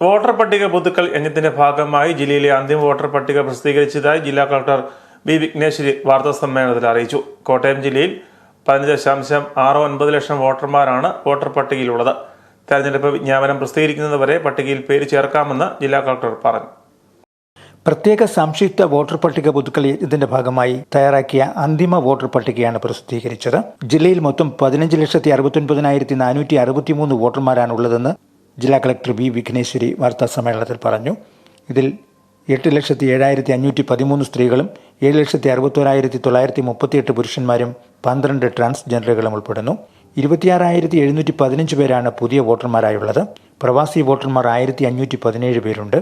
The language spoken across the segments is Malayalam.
വോട്ടർ പട്ടിക പുതുക്കൽ യജ്ഞത്തിന്റെ ഭാഗമായി ജില്ലയിലെ അന്തിമ വോട്ടർ പട്ടിക പ്രസിദ്ധീകരിച്ചതായി ജില്ലാ കളക്ടർ ബി വിഘ്നേശ്വരി വാർത്താ സമ്മേളനത്തിൽ അറിയിച്ചു. കോട്ടയം ജില്ലയിൽ പതിനഞ്ച് ദശാംശം ആറ് ഒൻപത് ലക്ഷം വോട്ടർമാരാണ് വോട്ടർ പട്ടികയിലുള്ളത്. തെരഞ്ഞെടുപ്പ് വിജ്ഞാപനം പ്രസിദ്ധീകരിക്കുന്നതുവരെ പട്ടികയിൽ പേര് ചേർക്കാമെന്ന് ജില്ലാ കളക്ടർ പറഞ്ഞു. പ്രത്യേക സംക്ഷിപ്ത വോട്ടർ പട്ടിക പുതുക്കൽ ഇതിന്റെ ഭാഗമായി തയ്യാറാക്കിയ അന്തിമ വോട്ടർ പട്ടികയാണ് പ്രസിദ്ധീകരിച്ചത്. ജില്ലയിൽ മൊത്തം പതിനഞ്ച് ലക്ഷത്തി അറുപത്തൊൻപതിനായിരത്തി നാനൂറ്റി അറുപത്തിമൂന്ന് വോട്ടർമാരാണുള്ളതെന്ന് ജില്ലാ കളക്ടർ വി വിഘ്നേശ്വരി വാർത്താ സമ്മേളനത്തിൽ പറഞ്ഞു. ഇതിൽ എട്ട് ലക്ഷത്തി ഏഴായിരത്തി അഞ്ഞൂറ്റി പതിമൂന്ന് സ്ത്രീകളും ഏഴ് ലക്ഷത്തി അറുപത്തോരായിരത്തി തൊള്ളായിരത്തി മുപ്പത്തിയെട്ട് പുരുഷന്മാരും പന്ത്രണ്ട് ട്രാൻസ്ജെൻഡറുകളും ഉൾപ്പെടുന്നു. ഇരുപത്തിയാറായിരത്തി എഴുന്നൂറ്റി പതിനഞ്ച് പേരാണ് പുതിയ വോട്ടർമാരായുള്ളത്. പ്രവാസി വോട്ടർമാർ ആയിരത്തി അഞ്ഞൂറ്റി പതിനേഴ് പേരുണ്ട്.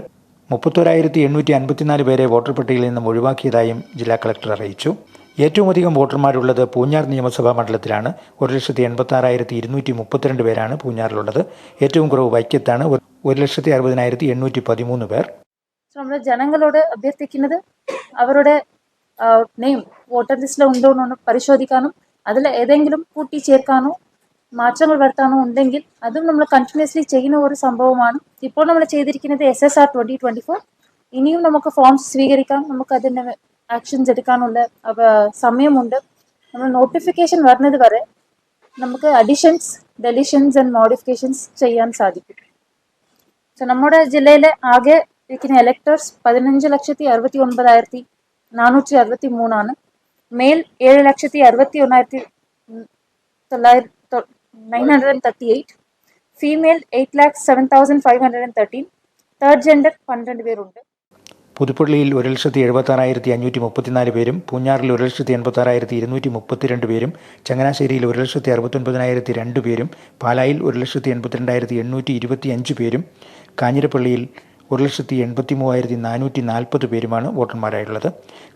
മുപ്പത്തോരായിരത്തി എണ്ണൂറ്റി അൻപത്തിനാല് പേരെ വോട്ടർ പട്ടികയിൽ നിന്നും ഒഴിവാക്കിയതായും ജില്ലാ കളക്ടർ അറിയിച്ചു. ഏറ്റവും അധികം വോട്ടർമാരുള്ളത് പൂഞ്ഞാർ നിയമസഭാ മണ്ഡലത്തിലാണ്. ഒരു ലക്ഷത്തി എൺപത്തി ആറായിരത്തി ഇരുന്നൂറ്റി മുപ്പത്തിരണ്ട് പേരാണ് പൂഞ്ഞാറിലുള്ളത്. ഏറ്റവും കുറവ് വൈക്കത്താണ്. ഒരു- ലക്ഷത്തി അറുപതിനായിരത്തി എണ്ണൂറ്റി പതിമൂന്ന് പേർ. നമ്മുടെ ജനങ്ങളോട് അഭ്യർത്ഥിക്കുന്നത് അവരുടെ നെയിം വോട്ടർ ലിസ്റ്റിൽ ഉണ്ടോ എന്ന് പരിശോധിക്കാനും അതിൽ ഏതെങ്കിലും കൂട്ടിച്ചേർക്കാനോ മാറ്റങ്ങൾ വരുത്താനോ ഉണ്ടെങ്കിൽ അതും നമ്മൾ കണ്ടിന്യൂസ്ലി ചെയ്യുന്ന ഒരു സംഭവമാണ്. ഇപ്പോൾ നമ്മൾ ചെയ്തിരിക്കുന്നത് S S R twenty twenty four ഇനിയും നമുക്ക് ഫോംസ് സ്വീകരിക്കാം. നമുക്ക് അതിന് ആക്ഷൻസ് എടുക്കാനുള്ള സമയമുണ്ട്. നമ്മൾ നോട്ടിഫിക്കേഷൻ വരുന്നത് വരെ നമുക്ക് അഡിഷൻസ് ഡെലിഷൻസ് ആൻഡ് മോഡിഫിക്കേഷൻസ് ചെയ്യാൻ സാധിക്കും. സോ നമ്മുടെ ജില്ലയിലെ ആകെ ഇരിക്കുന്ന എലക്ടേഴ്സ് പതിനഞ്ച് ലക്ഷത്തി അറുപത്തി ഒൻപതായിരത്തി നാനൂറ്റി അറുപത്തി മൂന്നാണ്. മെയിൽ ഏഴ് ലക്ഷത്തി അറുപത്തി ഒന്നായിരത്തി തൊള്ളായിരത്തി nine hundred and thirty eight. Female eight lakhs seven thousand five hundred and thirteen third gender പന്ത്രണ്ട് പേരുണ്ട്. പുതുപ്പള്ളിയിൽ ഒരു ലക്ഷത്തി എഴുപത്തി ആറായിരത്തി അഞ്ഞൂറ്റി മുപ്പത്തിനാല് പേരും പൂഞ്ഞാറിൽ ഒരു ലക്ഷത്തി എൺപത്തി ആറായിരത്തി ഇരുന്നൂറ്റി മുപ്പത്തിരണ്ട് പേരും ചങ്ങനാശ്ശേരിയിൽ ഒരു ലക്ഷത്തി അറുപത്തൊൻപതിനായിരത്തി രണ്ട് പേരും പാലായിൽ ഒരു ലക്ഷത്തി എൺപത്തിരണ്ടായിരത്തി എണ്ണൂറ്റി ഇരുപത്തി അഞ്ച് പേരും കാഞ്ഞിരപ്പള്ളിയിൽ ഒരു ലക്ഷത്തി എൺപത്തി മൂവായിരത്തി നാനൂറ്റി നാൽപ്പത് പേരുമാണ് വോട്ടർമാരായിട്ടുള്ളത്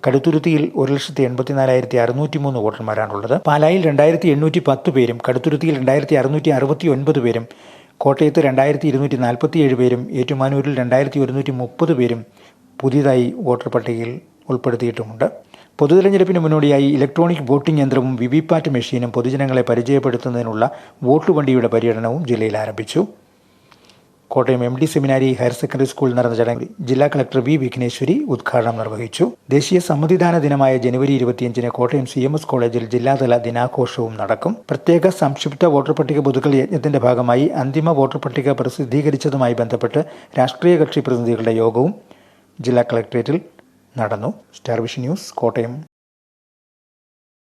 കടുത്തുരുത്തിയിൽ ഒരു ലക്ഷത്തി എൺപത്തിനാലായിരത്തി അറുന്നൂറ്റി മൂന്ന് വോട്ടർമാരാണുള്ളത്. പാലായിൽ രണ്ടായിരത്തി എണ്ണൂറ്റി പത്ത് പേരും കടുത്തുരുത്തിയിൽ രണ്ടായിരത്തി അറുന്നൂറ്റി അറുപത്തി ഒൻപത് പേരും കോട്ടയത്ത് രണ്ടായിരത്തി ഇരുന്നൂറ്റി നാൽപ്പത്തിയേഴ് പേരും ഏറ്റുമാനൂരിൽ രണ്ടായിരത്തി ഒരുന്നൂറ്റി മുപ്പത് പേരും പുതിയതായി വോട്ടർ പട്ടികയിൽ ഉൾപ്പെടുത്തിയിട്ടുമുണ്ട്. പൊതുതെരഞ്ഞെടുപ്പിന് മുന്നോടിയായി ഇലക്ട്രോണിക് വോട്ടിംഗ് യന്ത്രവും വിവിപാറ്റ് മെഷീനും പൊതുജനങ്ങളെ പരിചയപ്പെടുത്തുന്നതിനുള്ള വോട്ട് വണ്ടിയുടെ പര്യടനവും ജില്ലയിൽ ആരംഭിച്ചു. Kottayam M D seminary higher secondary സ്കൂളിൽ നടന്ന ചടങ്ങിൽ ജില്ലാ കളക്ടർ വി വിഘ്നേശ്വരി ഉദ്ഘാടനം നിർവഹിച്ചു. ദേശീയ സമ്മതിദാന ദിനമായ ജനുവരി ഇരുപത്തിയഞ്ചിന് കോട്ടയം സി എം എസ് കോളേജിൽ ജില്ലാതല ദിനാഘോഷവും നടക്കും. പ്രത്യേക സംക്ഷിപ്ത വോട്ടർ പട്ടിക പുതുക്കൽ യജ്ഞത്തിന്റെ ഭാഗമായി അന്തിമ വോട്ടർ പട്ടിക പ്രസിദ്ധീകരിച്ചതുമായി ബന്ധപ്പെട്ട് രാഷ്ട്രീയ കക്ഷി പ്രതിനിധികളുടെ യോഗവും ജില്ലാ കളക്ടറേറ്റിൽ നടന്നു. Star vision news Kottayam.